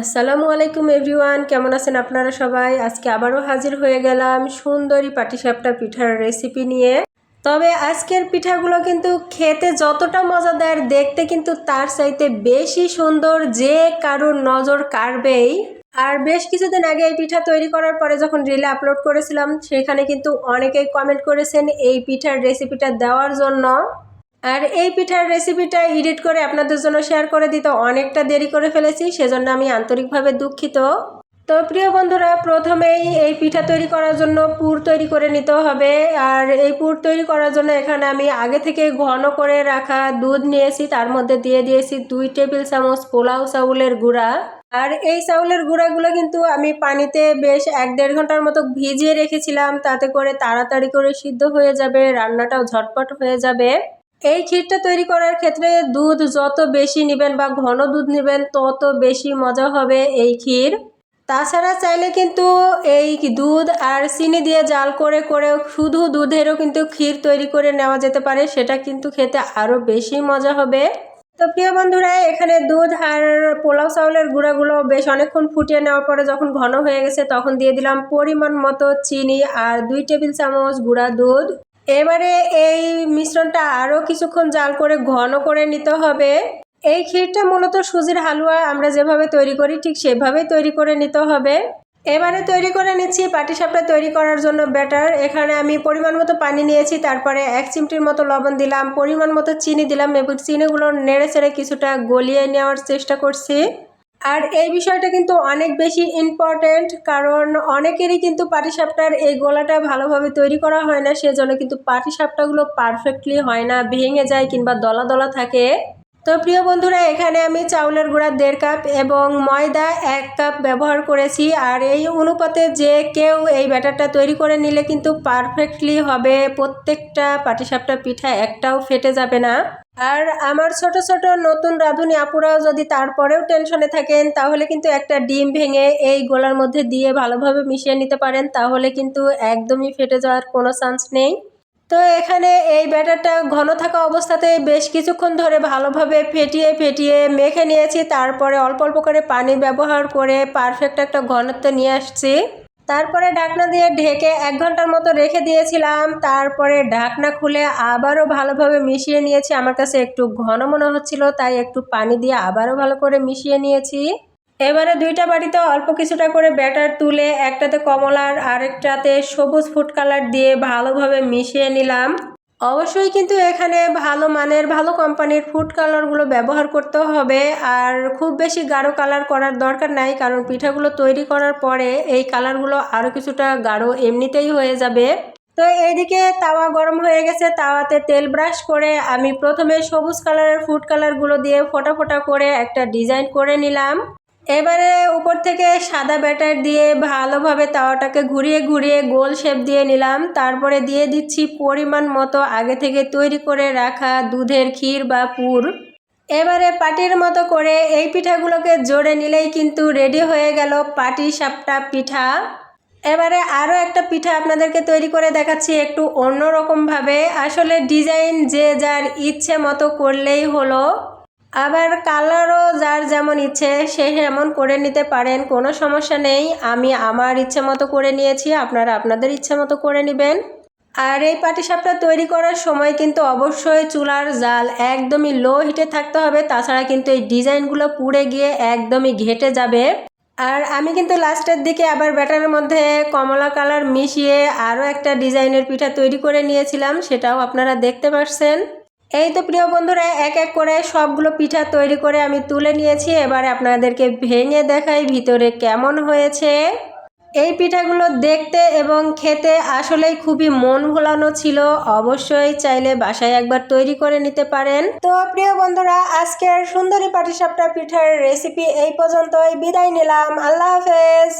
আসসালামু আলাইকুম এভরিওয়ান, কেমন আছেন আপনারা সবাই? আজকে আবারও হাজির হয়ে গেলাম সুন্দরী পাটিসাপটা পিঠার রেসিপি নিয়ে। তবে আজকের পিঠাগুলো কিন্তু খেতে যতটা মজাদার, দেখতে কিন্তু তার চাইতে বেশি সুন্দর যে কারোর নজর কাড়বেই। আর বেশ কিছুদিন আগে এই পিঠা তৈরি করার পরে যখন রিলে আপলোড করেছিলাম, সেখানে কিন্তু অনেকেই কমেন্ট করেছেন এই পিঠার রেসিপিটা দেওয়ার জন্য। আর এই পিঠার রেসিপিটা এডিট করে আপনাদের জন্য শেয়ার করে দিতে অনেকটা দেরি করে ফেলেছি, সেজন্য আমি আন্তরিকভাবে দুঃখিত। তো প্রিয় বন্ধুরা, প্রথমেই এই পিঠা তৈরি করার জন্য পুর তৈরি করে নিতে হবে। আর এই পুর তৈরি করার জন্য এখানে আমি আগে থেকে ঘন করে রাখা দুধ নিয়েছি, তার মধ্যে দিয়ে দিয়েছি দুই টেবিল চামচ পোলাও চাউলের গুঁড়া। আর এই চাউলের গুঁড়াগুলো কিন্তু আমি পানিতে বেশ এক দেড় ঘণ্টার মতো ভিজিয়ে রেখেছিলাম, তাতে করে তাড়াতাড়ি করে সিদ্ধ হয়ে যাবে, রান্নাটাও ঝটপট হয়ে যাবে। এই ক্ষীরটা তৈরি করার ক্ষেত্রে দুধ যত বেশি নেবেন বা ঘন দুধ নেবেন, তত বেশি মজা হবে এই ক্ষীর। তাছাড়া চাইলে কিন্তু এই দুধ আর চিনি দিয়ে জাল করে করে শুধু দুধেরও কিন্তু ক্ষীর তৈরি করে নেওয়া যেতে পারে, সেটা কিন্তু খেতে আরও বেশি মজা হবে। তো প্রিয় বন্ধুরা, এখানে দুধ আর পোলাও চাউলের গুঁড়াগুলো বেশ অনেকক্ষণ ফুটিয়ে নেওয়ার পরে যখন ঘন হয়ে গেছে, তখন দিয়ে দিলাম পরিমাণ মতো চিনি আর দুই টেবিল চামচ গুঁড়া দুধ। এবারে এই মিশ্রণটা আরও কিছুক্ষণ জাল করে ঘন করে নিতে হবে। এই ক্ষীরটা মূলত সুজির হালুয়া আমরা যেভাবে তৈরি করি ঠিক সেভাবেই তৈরি করে নিতে হবে। এবারে তৈরি করে নিচ্ছি পাটিসাপটা তৈরি করার জন্য ব্যাটার। এখানে আমি পরিমাণ মতো পানি নিয়েছি, তারপরে এক চিমটির মতো লবণ দিলাম, পরিমাণ মতো চিনি দিলাম এবং চিনিগুলো নেড়ে চেড়ে কিছুটা গলিয়ে নেওয়ার চেষ্টা করছি। আর এই বিষয়টা কিন্তু অনেক বেশি ইম্পর্টেন্ট কারণ অনেকেরই কিন্তু পাটিসাপটার এই গোলাটা ভালোভাবে তৈরি করা হয় না, সেজন্য কিন্তু পাটিসাপটাগুলো পারফেক্টলি হয় না, ভেঙে যায় কিংবা দলা দলা থাকে। তো প্রিয় বন্ধুরা, এখানে আমি চাউলের গুঁড়া দেড় কাপ এবং ময়দা এক কাপ ব্যবহার করেছি। আর এই অনুপাতে যে কেউ এই ব্যাটারটা তৈরি করে নিলে কিন্তু পারফেক্টলি হবে। প্রত্যেকটা পাটিসাপটা পিঠা একটাও ফেটে যাবে না। আর আমার ছোট ছোট নতুন রাঁধুনি আপুরাও যদি তারপরেও টেনশনে থাকেন, তাহলে কিন্তু একটা ডিম ভেঙে এই গোলার মধ্যে দিয়ে ভালোভাবে মিশিয়ে নিতে পারেন। তাহলে কিন্তু একদমই ফেটে যাওয়ার কোনো চান্স নেই। তো এখানে এই ব্যাটারটা ঘন থাকা অবস্থাতে বেশ কিছুক্ষণ ধরে ভালোভাবে ফেটিয়ে ফেটিয়ে মেখে নিয়েছি। তারপরে অল্প অল্প করে পানি ব্যবহার করে পারফেক্ট একটা ঘনত্ব নিয়ে আসছি। তারপরে ঢাকনা দিয়ে ঢেকে এক ঘণ্টার মতো রেখে দিয়েছিলাম। তারপরে ঢাকনা খুলে আবারও ভালোভাবে মিশিয়ে নিয়েছি। আমার কাছে একটু ঘন মনে হচ্ছিল, তাই একটু পানি দিয়ে আবারও ভালো করে মিশিয়ে নিয়েছি। এবারে দুইটা বাটিতে অল্প কিছুটা করে ব্যাটার তুলে, একটাতে কমলার আরেকটাতে সবুজ ফুড কালার দিয়ে ভালোভাবে মিশিয়ে নিলাম। অবশ্যই কিন্তু এখানে ভালো মানের, ভালো কোম্পানির ফুড কালারগুলো ব্যবহার করতে হবে। আর খুব বেশি গাঢ় কালার করার দরকার নাই, কারণ পিঠাগুলো তৈরি করার পরে এই কালারগুলো আরও কিছুটা গাঢ় এমনিতেই হয়ে যাবে। তো এইদিকে তাওয়া গরম হয়ে গেছে, তাওয়াতে তেল ব্রাশ করে আমি প্রথমে সবুজ কালারের ফুড কালারগুলো দিয়ে ফোটা ফোটা করে একটা ডিজাইন করে নিলাম। এবারে উপর থেকে সাদা ব্যাটার দিয়ে ভালোভাবে তাওয়াটাকে ঘুরিয়ে ঘুরিয়ে গোল শেপ দিয়ে নিলাম। তারপরে দিয়ে দিচ্ছি পরিমাণ মতো আগে থেকে তৈরি করে রাখা দুধের ক্ষীর বা পুর। এবারে পাটির মতো করে এই পিঠাগুলোকে জোরে নিলেই কিন্তু রেডি হয়ে গেল পাটি সাপটা পিঠা। এবারে আরও একটা পিঠা আপনাদেরকে তৈরি করে দেখাচ্ছি একটু অন্যরকমভাবে। আসলে ডিজাইন যে যার ইচ্ছে মতো করলেই হলো। আবার কালারও যার যেমন ইচ্ছে, সে এমন করে নিতে পারেন, কোনো সমস্যা নেই। আমি আমার ইচ্ছে মতো করে নিয়েছি, আপনারা আপনাদের ইচ্ছে মতো করে নেবেন। আর এই পাটিসাপটা তৈরি করার সময় কিন্তু অবশ্যই চুলার জাল একদমই লো হিটে থাকতে হবে, তাছাড়া কিন্তু এই ডিজাইনগুলো পুড়ে গিয়ে একদমই ঘেটে যাবে। আর আমি কিন্তু লাস্টের দিকে আবার ব্যাটারের মধ্যে কমলা কালার মিশিয়ে আরও একটা ডিজাইনের পিঠা তৈরি করে নিয়েছিলাম, সেটাও আপনারা দেখতে পাচ্ছেন এই তো প্রিয় বন্ধুরা, এক এক করে সবগুলো পিঠা তৈরি করে আমি তুলে নিয়েছি। এবারে আপনাদেরকে ভেঙে দেখাই ভিতরে কেমন হয়েছে। এই পিঠাগুলো দেখতে এবং খেতে আসলেই খুবই মন ভোলানো ছিল। অবশ্যই চাইলে বাসায় একবার তৈরি করে নিতে পারেন। তো প্রিয় বন্ধুরা, আজকের সুন্দরী পাটিসাপটা পিঠার রেসিপি এই পর্যন্তই। বিদায় নিলাম। আল্লাহ হাফেজ।